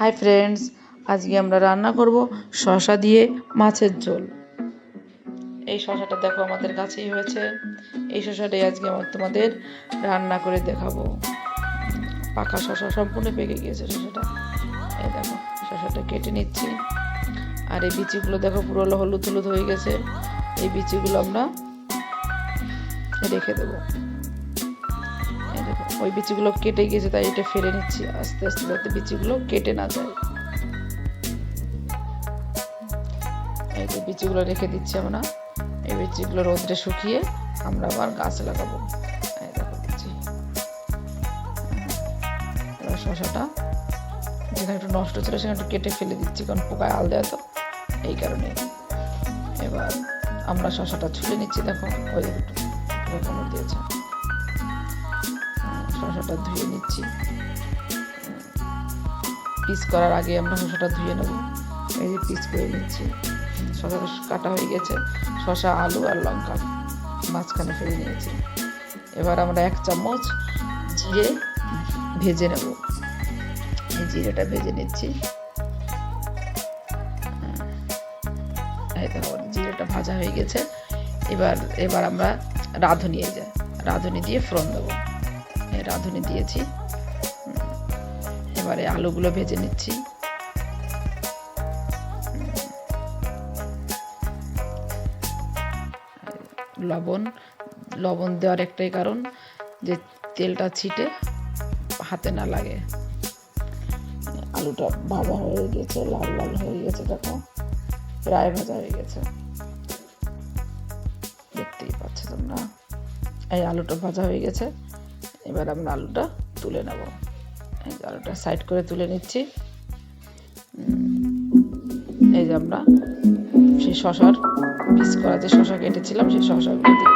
Hi friends, আজকে আমরা রান্না করব শসা দিয়ে মাছের ঝোল। এই শসাটা দেখো আমাদের কাছেই হয়েছে। এই শসাটাই আজকে আমার তোমাদের রান্না করে দেখাবো। পাকা শসা সম্পূর্ণ পেকে গিয়েছে শশাটা। এই দেখো শসাটা কেটে নিচ্ছি। আর এই বিচিগুলো দেখো পুরো হলুদ হলুদ হয়ে গেছে। এই বিচিগুলো আমরা রেখে দেবো। ওই বিচিগুলো কেটে গিয়েছে তাই এটা ফেলে নিচ্ছি আস্তে আস্তে যাতে বিচিগুলো কেটে না যায়। এই যে বিচিগুলো রেখে দিচ্ছি আমরা। এই বিচিগুলো রোদ্রে শুকিয়ে আমরা আবার গাছ লাগাবো। শশাটা যেখানে একটু নষ্ট ছিল সেখানে একটু কেটে ফেলে দিচ্ছি, কারণ পোকায় আল দেয় তো, এই কারণে। এবার আমরা শশাটা ছুলে নিচ্ছি, দেখো, ওই একটু দিয়েছে। শসাটা ধুয়ে নিচ্ছি। পিস করার আগে আমরা শসাটা ধুয়ে নেব। এই যে পিস করে নিচ্ছি। শসা কাটা হয়ে গেছে। শসা আলু আর লঙ্কা মাঝখানে ফেলে নিয়েছি। এবার আমরা এক চামচ জিরে ভেজে নেব। এই জিরেটা ভেজে নিচ্ছি। জিরেটা ভাজা হয়ে গেছে। এবার এবার আমরা রাঁধুনিয়ে যাই রাঁধুনি দিয়ে ফোড়ন দেবো। রাঁধুনি দিয়েছি। এবারে আলুগুলো ভেজে নিচ্ছি। লবণ লবণ দেওয়ার একটাই কারণ যে তেলটা ছিটে হাতে না লাগে। আলুটা ভাজা হয়ে গেছে, লাল লাল হয়ে গেছে, দেখো। প্রায় ভাজা হয়ে গেছে। দেখতেই পাচ্ছ তোমরা। এই আলুটা ভাজা হয়ে গেছে। এবার আমরা আলুটা তুলে নেব। এই যে আলুটা সাইড করে তুলে নিচ্ছি। এই যে আমরা সেই শশার পিস করা যে শশা কেটেছিলাম, সেই শশাগুলো দিয়ে